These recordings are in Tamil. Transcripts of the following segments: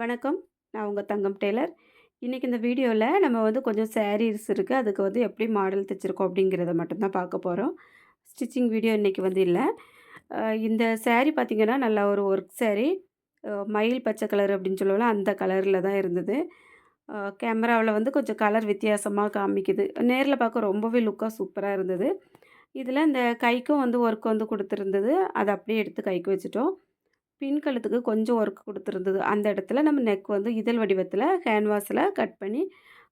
வணக்கம். நான் உங்கள் தங்கம் டெய்லர். இன்றைக்கி இந்த வீடியோவில் நம்ம வந்து கொஞ்சம் சாரீஸ் இருக்குது அதுக்கு வந்து எப்படி மாடல் தைச்சிருக்கோம் அப்படிங்கிறத மட்டும்தான் பார்க்க போகிறோம் ஸ்டிச்சிங் வீடியோ இன்றைக்கி வந்து இல்லை இந்த சேரீ பார்த்தீங்கன்னா, நல்லா ஒரு ஒர்க் சேரீ மயில் பச்சை கலர் அப்படின்னு சொல்லுவோம்ல, அந்த கலரில் தான் இருந்தது. கேமராவில் வந்து கொஞ்சம் கலர் வித்தியாசமாக காமிக்குது. நேரில் பார்க்க ரொம்பவே லுக்காக சூப்பராக இருந்தது. இதில் இந்த கைக்கும் வந்து ஒர்க் வந்து கொடுத்துருந்தது அதை அப்படியே எடுத்து கைக்கு வச்சுட்டோம். பின் கழுத்துக்கு கொஞ்சம் ஒர்க் கொடுத்துருந்தது அந்த இடத்துல நம்ம நெக் வந்து இதழ் வடிவத்தில் கேன்வாஸில் கட் பண்ணி,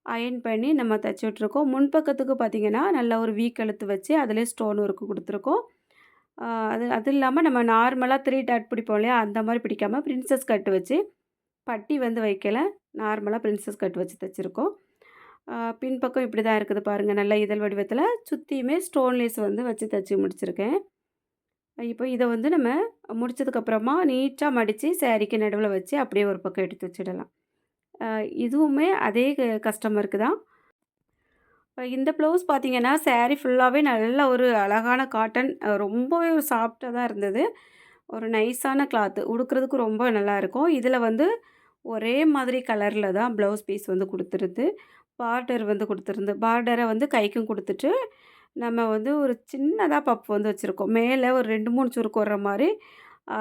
அயர்ன் பண்ணி நம்ம தச்சு விட்டுருக்கோம். முன்பக்கத்துக்கு பார்த்தீங்கன்னா, நல்ல ஒரு வீ கழுத்து வச்சு அதிலே ஸ்டோன் ஒர்க் கொடுத்துருக்கோம் அது அது இல்லாமல் நம்ம நார்மலாக த்ரீ டாட் பிடிப்போம் இல்லையா? அந்த மாதிரி பிடிக்காம பிரின்சஸ் கட் வச்சு, பட்டி வந்து வைக்கல. நார்மலாக பிரின்சஸ் கட் வச்சு தைச்சிருக்கோம் பின்பக்கம் இப்படி தான் இருக்குது பாருங்கள் நல்ல இதழ் வடிவத்தில் சுற்றியுமே ஸ்டோன் லேஸ் வந்து வச்சு தைச்சி முடிச்சிருக்கேன். இப்போ இதை வந்து நம்ம முடிச்சதுக்கப்புறமா நீட்டாக மடித்து சேரீக்கு நடுவில் வச்சு அப்படியே ஒரு பக்கம் எடுத்து வச்சிடலாம். இதுவுமே அதே க கஸ்டமருக்கு தான். இந்த ப்ளவுஸ் பார்த்திங்கன்னா சேரீ ஃபுல்லாகவே நல்ல ஒரு அழகான காட்டன் ரொம்பவே சாஃப்டாக தான் இருந்தது. ஒரு நைஸான கிளாத்து. உடுக்குறதுக்கு ரொம்ப நல்லாயிருக்கும். இதில் வந்து ஒரே மாதிரி கலரில் தான் ப்ளவுஸ் பீஸ் வந்து கொடுத்துருது பார்டர் வந்து கொடுத்துருந்து பார்டரை வந்து கைக்கும் கொடுத்துட்டு நம்ம வந்து ஒரு சின்னதாக பப்பு வந்து வச்சுருக்கோம். மேலே ஒரு 2, 3 சுருக்கு வர்ற மாதிரி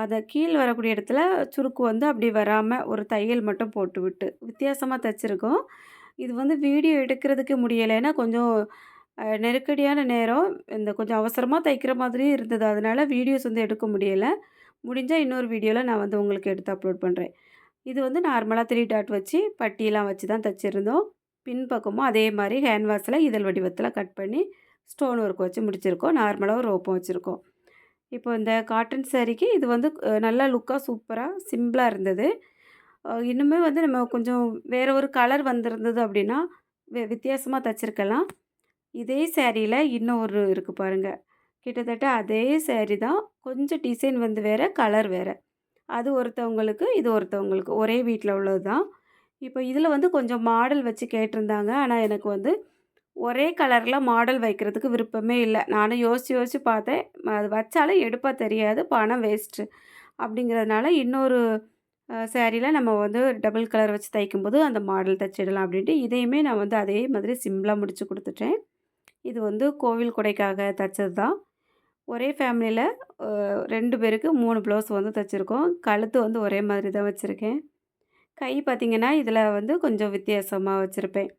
அதை கீழே வரக்கூடிய இடத்துல சுருக்கு வந்து அப்படி வராமல் ஒரு தையல் மட்டும் போட்டுவிட்டு, வித்தியாசமாக தைச்சிருக்கோம். இது வந்து வீடியோ எடுக்கிறதுக்கு முடியலைன்னா கொஞ்சம் நெருக்கடியான நேரம். இந்த கொஞ்சம் அவசரமாக தைக்கிற மாதிரியும் இருந்தது. அதனால் வீடியோஸ் வந்து எடுக்க முடியலை. முடிஞ்சால் இன்னொரு வீடியோவில் நான் வந்து உங்களுக்கு எடுத்து அப்லோட் பண்ணுறேன் இது வந்து நார்மலாக த்ரீ டாட் வச்சு, பட்டியெல்லாம் வச்சு தான் தைச்சிருந்தோம். பின்பக்கமும் அதே மாதிரி ஹேண்ட் வாஷில் இதழ் வடிவத்தில் கட் பண்ணி, ஸ்டோன் ஒர்க் வச்சு முடிச்சிருக்கோம். நார்மலாக ஒரு ரோப்பும் வச்சுருக்கோம் இப்போ இந்த காட்டன் சாரீக்கு இது வந்து நல்லா லுக்காக சூப்பராக சிம்பிளாக இருந்தது. இன்னுமே வந்து நம்ம கொஞ்சம் வேறு ஒரு கலர் வந்திருந்தது அப்படின்னா, வி வித்தியாசமா இதே சேரீயில் இன்னும் ஒரு இருக்குது பாருங்க. கிட்டத்தட்ட அதே சேரீ தான். கொஞ்சம் டிசைன் வந்து வேறு கலர் வேறு அது ஒருத்தவங்களுக்கு, இது ஒருத்தவங்களுக்கு. ஒரே வீட்டில் உள்ளது தான். இப்போ இதில் வந்து கொஞ்சம் மாடல் வச்சு கேட்டிருந்தாங்க. ஆனால் எனக்கு வந்து ஒரே கலரில் மாடல் வைக்கிறதுக்கு விருப்பமே இல்லை நானும் யோசித்து யோசித்து பார்த்தேன். அது வச்சாலும் எடுப்பாக தெரியாது. பணம் வேஸ்ட்டு. அப்படிங்கிறதுனால இன்னொரு சேரீயில் நம்ம வந்து டபுள் கலர் வச்சு தைக்கும்போது அந்த மாடல் தைச்சிடலாம் அப்படின்ட்டு, இதையுமே நான் வந்து அதே மாதிரி சிம்பிளாக முடித்து கொடுத்துட்டேன் இது வந்து கோவில் கொடைக்காக தைச்சது தான். ஒரே ஃபேமிலியில் ரெண்டு பேருக்கு மூணு ப்ளவுஸ் வந்து தைச்சிருக்கோம் கழுத்து வந்து ஒரே மாதிரி தான் வச்சுருக்கேன் கை பார்த்திங்கன்னா இதில் வந்து கொஞ்சம் வித்தியாசமாக வச்சுருப்பேன்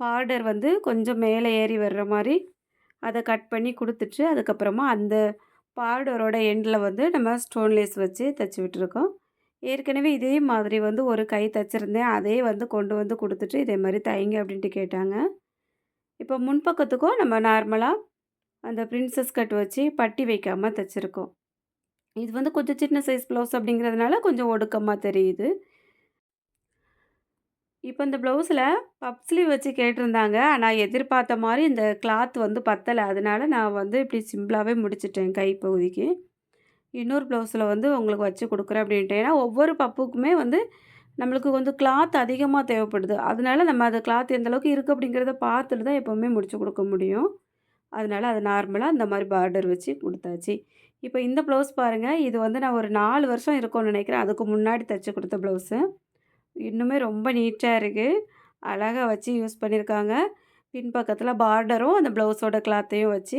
பார்டர் வந்து கொஞ்சம் மேலே ஏறி வர்ற மாதிரி அதை கட் பண்ணி கொடுத்துட்டு அதுக்கப்புறமா அந்த பார்டரோட எண்டில் வந்து நம்ம ஸ்டோன்லெஸ் வச்சு தைச்சி விட்டுருக்கோம். ஏற்கனவே இதே மாதிரி வந்து ஒரு கை தைச்சிருந்தேன் அதே வந்து கொண்டு வந்து கொடுத்துட்டு இதே மாதிரி தைங்க அப்படின்ட்டு கேட்டாங்க. இப்போ முன்பக்கத்துக்கும் நம்ம நார்மலாக அந்த பிரின்சஸ் கட் வச்சு பட்டி வைக்காமல் தைச்சிருக்கோம் இது வந்து கொஞ்சம் சின்ன சைஸ் ப்ளவுஸ் அப்படிங்கிறதுனால கொஞ்சம் ஒடுக்கமாக தெரியுது. இப்போ இந்த ப்ளவுஸில் பப்ஸ்லி ஸ்லீவ் வச்சு கேட்டிருந்தாங்க. ஆனால் எதிர்பார்த்த மாதிரி இந்த கிளாத் வந்து பத்தலை அதனால நான் வந்து இப்படி சிம்பிளாகவே முடிச்சிட்டேன் கைப்பகுதிக்கு இன்னொரு ப்ளவுஸில் வந்து உங்களுக்கு வச்சு கொடுக்குறேன் அப்படின்ட்டு ஏன்னா ஒவ்வொரு பப்புக்குமே வந்து நம்மளுக்கு வந்து கிளாத் அதிகமாக தேவைப்படுது. அதனால நம்ம அது கிளாத் எந்த அளவுக்கு இருக்குது அப்படிங்கிறத பார்த்துட்டு தான் எப்போவுமே முடிச்சு கொடுக்க முடியும். அதனால அது நார்மலாக அந்த மாதிரி பார்டர் வச்சு கொடுத்தாச்சு இப்போ இந்த ப்ளவுஸ் பாருங்கள் இது வந்து நான் ஒரு நாலு வருஷம் இருக்கும்னு நினைக்கிறேன். அதுக்கு முன்னாடி தைச்சி கொடுத்த ப்ளவுஸு. இன்னுமே ரொம்ப நீட்டாக இருக்குது அழகாக வச்சு யூஸ் பண்ணியிருக்காங்க. பின்பக்கத்தில் பார்டரும் அந்த ப்ளவுஸோட கிளாத்தையும் வச்சு,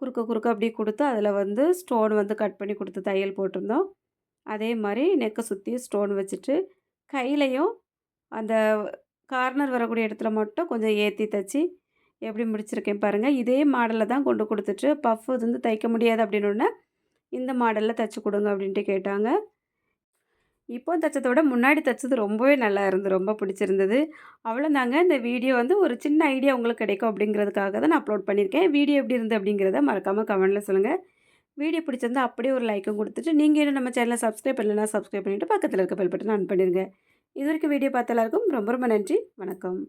குறுக்க குறுக்க அப்படி கொடுத்து அதில் வந்து ஸ்டோன் வந்து கட் பண்ணி கொடுத்து தையல் போட்டிருந்தோம். அதே மாதிரி நெக்கை சுற்றியும் ஸ்டோன் வச்சுட்டு, கையிலையும் அந்த கார்னர் வரக்கூடிய இடத்துல மட்டும் கொஞ்சம் ஏற்றி தச்சு, எப்படி முடிச்சிருக்கேன் பாருங்கள் இதே மாடலில் தான் கொண்டு கொடுத்துட்டு பஃப் வந்து தைக்க முடியாது அப்படின்னோனே, இந்த மாடலில் தச்சு கொடுங்க அப்படின்ட்டு கேட்டாங்க. இப்போ தைச்சதோட விட முன்னாடி தைச்சது ரொம்பவே நல்லா இருந்து ரொம்ப பிடிச்சிருந்தது. அவ்வளோதாங்க. இந்த வீடியோ வந்து ஒரு சின்ன ஐடியா உங்களுக்கு கிடைக்கும் அப்படிங்கிறதுக்காக தான் நான் அப்லோட் பண்ணியிருக்கேன். வீடியோ எப்படி இருந்து அப்படிங்கிறத மறக்காமல் கமெண்டில் சொல்லுங்கள் வீடியோ பிடிச்சிருந்தா அப்படியே ஒரு லைக்கும் கொடுத்துட்டு நீங்கள் இன்னும் நம்ம சேனலை சப்ஸ்கிரைப் பண்ணலனா சப்ஸ்கிரைப் பண்ணிட்டு, பக்கத்தில் இருக்க பெல் பட்டன் ஆன் பண்ணிடுங்க இது வரைக்கும் வீடியோ பார்த்த எல்லாருக்கும் ரொம்ப ரொம்ப நன்றி. வணக்கம்.